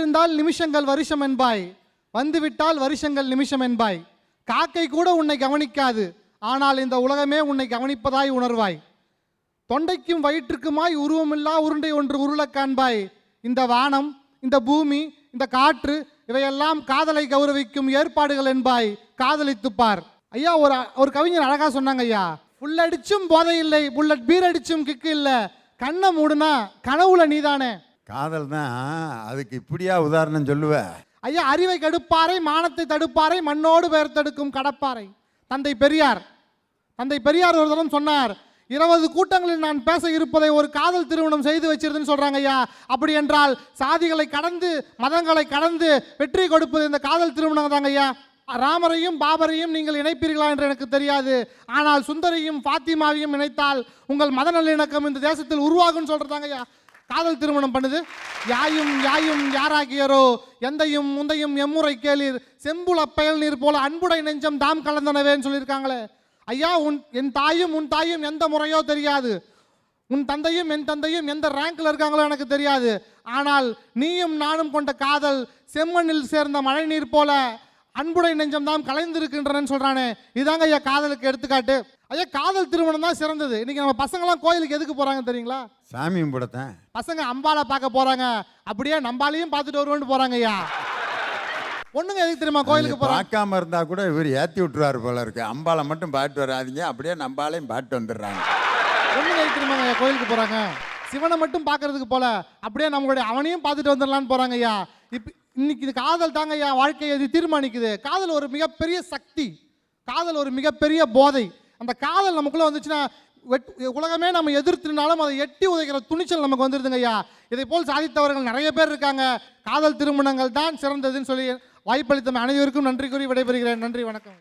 வந்திருந்தால் நிமிஷங்கள் வருஷம் என்பாய். வந்துவிட்டால் வருஷங்கள் நிமிஷம் என்பாய். காக்கை கூட உன்னை கவனிக்காது. ஆனால் இந்த உலகமே உன்னை கவனிப்பதாய் உணர்வாய். தொண்டைக்கும் வயிற்றுக்குமாய் உருவமில்லா உருண்டை ஒன்று உருளக் காண்பாய். இந்த வானம் இந்த பூமி இந்த காற்று இவையெல்லாம் காதலை கௌரவிக்கும் ஏற்பாடுகள் என்பாய். காதலித்துப்பார் ஐயா ஒரு ஒரு கவிஞர் அழகா சொன்னாங்க ஐயா. புல்லடிச்சும் போதை இல்லை புல்லட் பீர் அடிச்சும் கிக்கு இல்லை. கண்ணை மூடுனா கனவுல நீதானே. காதல் தான் அதுக்கு இப்படியா உதாரணம் சொல்லுவ? ஐயா அறிவை கெடுப்பாரை மானத்தை தடுப்பாரை மண்ணோடு பெயர் தடுக்கும் கடப்பாரை. தந்தை பெரியார். தந்தை பெரியார் ஒரு தரம் சொன்னார் இருபது கூட்டங்களில் நான் பேச இருப்பதை ஒரு காதல் திருமணம் செய்து வச்சிருதுன்னு சொல்றாங்க ஐயா. அப்படி என்றால் சாதிகளை கடந்து மதங்களை கடந்து வெற்றி கொடுப்பது இந்த காதல் திருமணம் தாங்க ஐயா. ராமரையும் பாபரையும் நீங்கள் இணைப்பீர்களா என்று எனக்கு தெரியாது. ஆனால் சுந்தரையும் பாத்திமாவையும் இணைத்தால் உங்கள் மத நல்லிணக்கம் இந்த தேசத்தில் உருவாகும்னு சொல்றதாங்க ஐயா. காதல் திருமணம் பண்ணுது. யாயும் யாயும் யாராகியரோ எந்தையும் முந்தையும் எம்முறை கேளீர். செம்புல பயல் நீர் போல அன்புடை நெஞ்சம் தாம் கலந்தனவேன்னு சொல்லியிருக்காங்களே. ஐயா உன் என் தாயும் உன் தாயும் எந்த முறையோ தெரியாது. உன் தந்தையும் என் தந்தையும் எந்த ரேங்க்ல இருக்காங்களோ எனக்கு தெரியாது. ஆனால் நீயும் நானும் கொண்ட காதல் செம்மண்ணில் சேர்ந்த மழை நீர் போல அன்புடை நெஞ்சம் தான் கலைந்திருக்கின்றனன்னு சொல்றானே. இதாங்க ஐயா காதலுக்கு எடுத்துக்காட்டு. ஐயா காதல் திருமணம் தான் சிறந்தது. இன்னைக்கு நம்ம பசங்களாம் கோயிலுக்கு எதுக்கு போறாங்க தெரியுங்களா? சாமி கும்பிடத்தேன் பசங்க அம்பாலை பார்க்க போறாங்க. அப்படியே நம்பாலையும் பார்த்துட்டு வருவோம்னு போறாங்க ஐயா. பொண்ணுங்க எதுக்கு தெரியுமா கோயிலுக்கு போறாங்க? பார்க்காம இருந்தா கூட இவர் ஏத்தி விட்டுருவாரு போல இருக்கு. அம்பாலை மட்டும் பாட்டு வராதீங்க. அப்படியே நம்பாலையும் பாட்டு வந்துடுறாங்க. பொண்ணுங்க எதுக்கு தெரியுமாங்க ஐயா கோயிலுக்கு போறாங்க? சிவனை மட்டும் பார்க்கறதுக்கு போல. அப்படியே நம்மளுடைய அவனையும் பார்த்துட்டு வந்துடலான்னு போறாங்க ஐயா. இப்போ இன்னைக்கு இது காதல் தாங்க ஐயா வாழ்க்கையை இது தீர்மானிக்குது. காதல் ஒரு மிகப்பெரிய சக்தி. காதல் ஒரு மிகப்பெரிய போதை. அந்த காதல் நமக்குள்ளே வந்துச்சுன்னா வெட்- உலகமே நம்ம எதிர்த்துனாலும் அதை எட்டி உதைக்கிற துணிச்சல் நமக்கு வந்துருதுங்க ஐயா. இதை போல் சாதித்தவர்கள் நிறைய பேர் இருக்காங்க. காதல் திருமணங்கள் தான் சிறந்ததுன்னு சொல்லி வாய்ப்பளித்த அனைவருக்கும் நன்றி கூறி விடைபெறுகிறேன். நன்றி வணக்கம்.